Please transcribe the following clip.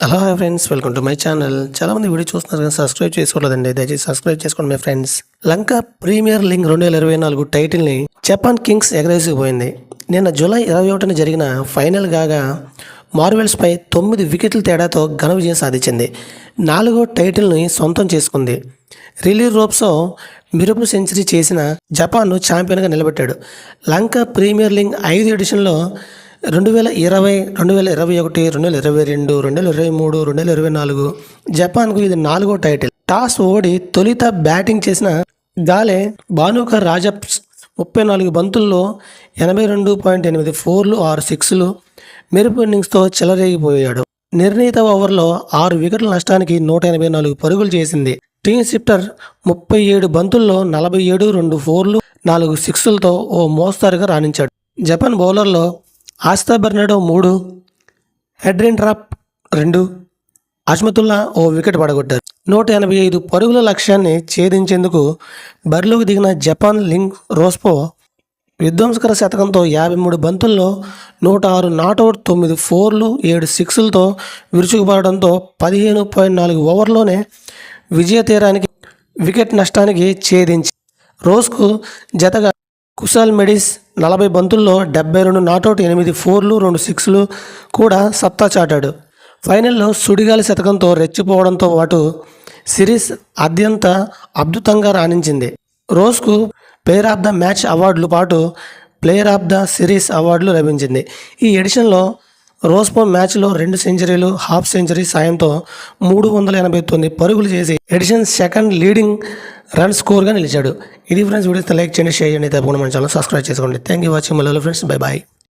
Hello hi friends welcome to my channel చాలా మంది video చూస్తున్నారు కానీ సబ్స్క్రైబ్ చేసుకోలేదండి దయచేసి సబ్స్క్రైబ్ చేసుకోండి my friends Lanka premier league రెండు వేల ఇరవై నాలుగు టైటిల్ని జపాన్ కింగ్స్ ఎగరేసిపోయింది నిన్న జూలై ఇరవై ఒకటిన జరిగిన ఫైనల్ కాగా మార్వెల్స్పై తొమ్మిది వికెట్ల తేడాతో ఘన విజయం సాధించింది. నాలుగో టైటిల్ని సొంతం చేసుకుంది. రిలీ రోప్సో మిరుపు సెంచరీ చేసిన జపాన్ను ఛాంపియన్గా నిలబెట్టాడు. లంక ప్రీమియర్ లీగ్ ఐదు ఎడిషన్లో రెండు వేల ఇరవై రెండు వేల ఇరవై ఒకటి రెండు వేల ఇరవై రెండు రెండు వేల ఇరవై మూడు రెండు వేల ఇరవై నాలుగు జపాన్కు ఇది నాలుగో టైటిల్. టాస్ ఓడి తొలిత బ్యాటింగ్ చేసిన గాలే భానుకర్ రాజప్స్ ముప్పై నాలుగు బంతుల్లో ఎనభై రెండు పాయింట్ ఎనిమిది ఫోర్లు ఆరు సిక్స్లు మెరుపు ఇన్నింగ్స్తో చెలరేగిపోయాడు. నిర్ణీత ఓవర్లో ఆరు వికెట్ల నష్టానికి నూట ఎనభై నాలుగు పరుగులు చేసింది. టీమ్ షిఫ్టర్ ముప్పై ఏడు బంతుల్లో నలభై ఏడు రెండు ఫోర్లు నాలుగు సిక్స్లతో ఓ మోస్తారుగా రాణించాడు. జపాన్ బౌలర్లో ఆస్తా బెర్నాడో మూడు హెడ్రిన్ డ్రాప్ రెండు అష్మతుల్లా ఓ వికెట్ పడగొట్టారు. నూట ఎనభై ఐదు పరుగుల లక్ష్యాన్ని ఛేదించేందుకు బరిలోకి దిగిన జపాన్ లింగ్ రోస్పో విధ్వంసకర శతకంతో యాభై మూడు బంతుల్లో నూట ఆరు నాట్అవుట్ తొమ్మిది ఫోర్లు ఏడు సిక్స్లతో విరుచుకుపడడంతో పదిహేను పాయింట్ నాలుగు ఓవర్లోనే విజయ తీరానికి వికెట్ నష్టానికి ఛేదించి రోస్కు జతగా కుశాల్ మెడిస్ నలభై బంతుల్లో డెబ్బై రెండు నాటౌట్ ఎనిమిది ఫోర్లు రెండు సిక్స్లు కూడా సత్తా చాటాడు. ఫైనల్లో సుడిగాలి శతకంతో రెచ్చిపోవడంతో పాటు సిరీస్ అత్యంత అద్భుతంగా రాణించింది. రోస్కు ప్లేయర్ ఆఫ్ ద మ్యాచ్ అవార్డులు పాటు ప్లేయర్ ఆఫ్ ద సిరీస్ అవార్డులు లభించింది. ఈ ఎడిషన్లో రోస్పో మ్యాచ్లో రెండు సెంచరీలు హాఫ్ సెంచరీ సాయంతో మూడు వందల ఎనభై తొమ్మిది పరుగులు చేసి ఎడిషన్ సెకండ్ లీడింగ్ రన్ స్కోర్గా నిలిచాడు. ఇది ఫ్రెండ్స్ వీడియోస్ లైక్ చేయండి షేర్ చేయండి తప్పకుండా మన ఛానల్ సబ్స్క్రైబ్ చేసుకోండి. థ్యాంక్ యూ వాచింగ్ మళ్ళీ ఫ్రెండ్స్ బై బాయ్